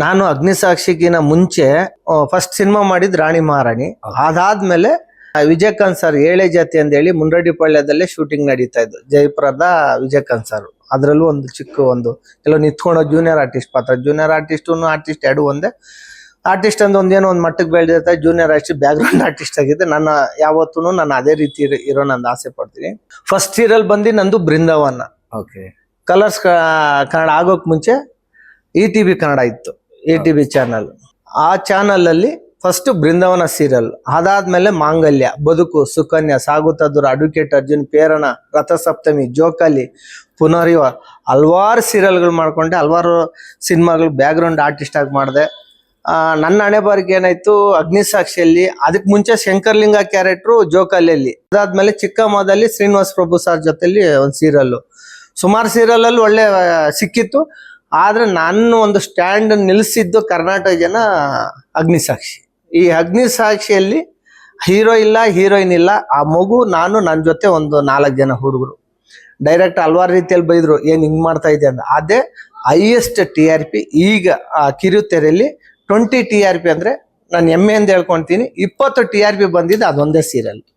ನಾನು ಅಗ್ನಿಸಾಕ್ಷಿಗಿನ ಮುಂಚೆ first cinema ಮಾಡಿದ್ ರಾಣಿ ಮಹಾರಾಣಿ. ಅದಾದ್ಮೇಲೆ ವಿಜಯಕಾಂತ್ ಸರ್ ಏಳೆ ಜಾತಿ ಅಂತ ಹೇಳಿ ಮುನ್ರಡಿಪಾಳ್ಯದಲ್ಲೇ ಶೂಟಿಂಗ್ ನಡೀತಾ ಇದ್ದು. ಜಯಪುರದ ವಿಜಯಕಾಂತ್ ಸರ್ ಅದರಲ್ಲೂ ಒಂದು ಚಿಕ್ಕ ಒಂದು ಎಲ್ಲೋ ನಿಂತ್ಕೊಂಡು ಜೂನಿಯರ್ ಆರ್ಟಿಸ್ಟ್ ಪಾತ್ರ. ಜೂನಿಯರ್ ಆರ್ಟಿಸ್ಟ್ ಆರ್ಟಿಸ್ಟ್ ಎರಡು ಒಂದೇ. ಆರ್ಟಿಸ್ಟ್ ಅಂತ ಒಂದೇನೋ ಒಂದು ಮಟ್ಟಕ್ಕೆ ಬೆಳೆದಿರ್ತಾರೆ ಜೂನಿಯರ್ ಆರ್ಟಿಸ್ಟ್ ಬ್ಯಾಕ್ಗ್ರೌಂಡ್ ಆರ್ಟಿಸ್ಟ್ ಆಗಿದೆ ನನ್ನ ಯಾವತ್ತೂ ನಾನು ಅದೇ ರೀತಿ ಇರೋ ನಂದು ಆಸೆ ಪಡ್ತೀನಿ. ಫಸ್ಟ್ ಇಯರಲ್ಲಿ ಬಂದು ನಂದು ಬೃಂದಾವನ. ಓಕೆ. ಕಲರ್ಸ್ ಕನ್ನಡ ಆಗೋಕ್ ಮುಂಚೆ ಇ ಟಿ ಬಿ ಕನ್ನಡ ಇತ್ತು. ಇ ಟಿ ಬಿ ಚಾನಲ್ ಆ ಚಾನಲ್ ಅಲ್ಲಿ ಫಸ್ಟ್ ಬೃಂದಾವನ ಸೀರಿಯಲ್ ಅದಾದ್ಮೇಲೆ ಮಾಂಗಲ್ಯ, ಬದುಕು, ಸುಕನ್ಯಾ ಸಾಗುತ್ತದ್ರ ಅಡ್ವೊಕೇಟ್ ಅರ್ಜುನ್ ಪೇರಣ ರಥಸಪ್ತಮಿ, ಜೋಕಾಲಿ, ಪುನರಿವ, ಹಲ್ವಾರು ಸೀರಿಯಲ್ಗಳು ಮಾಡ್ಕೊಂಡೆ. ಹಲ್ವಾರು ಸಿನಿಮಾಗಳು ಬ್ಯಾಕ್ಗ್ರೌಂಡ್ ಆರ್ಟಿಸ್ಟ್ ಆಗಿ ಮಾಡಿದೆ. ನನ್ನ ಹಣೆ ಬಾರಿಗೆ ಏನಾಯ್ತು, ಅಗ್ನಿಸಾಕ್ಷಿಯಲ್ಲಿ ಅದಕ್ಕೆ ಮುಂಚೆ ಶಂಕರ್ಲಿಂಗ ಕ್ಯಾರೆಕ್ಟ್ರು ಜೋಕಾಲಿಯಲ್ಲಿ. ಅದಾದ್ಮೇಲೆ ಚಿಕ್ಕಮ್ಮದಲ್ಲಿ ಶ್ರೀನಿವಾಸ್ ಪ್ರಭು ಸರ್ ಜೊತೆಲಿ ಒಂದು ಸೀರಿಯಲ್ ಸುಮಾರು ಸೀರಿಯಲ್ ಅಲ್ಲಿ ಒಳ್ಳೆ ಸಿಕ್ಕಿತ್ತು. ಆದ್ರೆ ನಾನು ಒಂದು ಸ್ಟ್ಯಾಂಡ್ ನಿಲ್ಲಿಸಿದ್ದು ಕರ್ನಾಟಕ ಜನ ಅಗ್ನಿಸಾಕ್ಷಿ ಈ ಅಗ್ನಿಸಾಕ್ಷಿಯಲ್ಲಿ ಹೀರೋ ಇಲ್ಲ ಹೀರೋಯಿನ್ ಇಲ್ಲ. ಆ ಮಗು, ನಾನು ನನ್ನ ಜೊತೆ ಒಂದು ನಾಲ್ಕು ಜನ ಹುಡುಗರು. ಡೈರೆಕ್ಟ್ ಹಲ್ವಾರು ರೀತಿಯಲ್ಲಿ ಬೈದ್ರು, ಏನು ಹಿಂಗ್ ಮಾಡ್ತಾ ಇದೆ ಅಂತ ಅದೇ ಹೈಯೆಸ್ಟ್ ಟಿ ಆರ್ ಪಿ ಈಗ ಆ ಕಿರುತೆರೆಯಲ್ಲಿ ಟ್ವೆಂಟಿ ಟಿ ಆರ್ ಪಿ ಅಂದ್ರೆ ನಾನು ಹೆಮ್ಮೆ ಅಂತ ಹೇಳ್ಕೊಂತೀನಿ ಇಪ್ಪತ್ತು ಟಿ ಆರ್ ಪಿ ಬಂದಿದ್ದು ಅದೊಂದೇ ಸೀರಿಯಲ್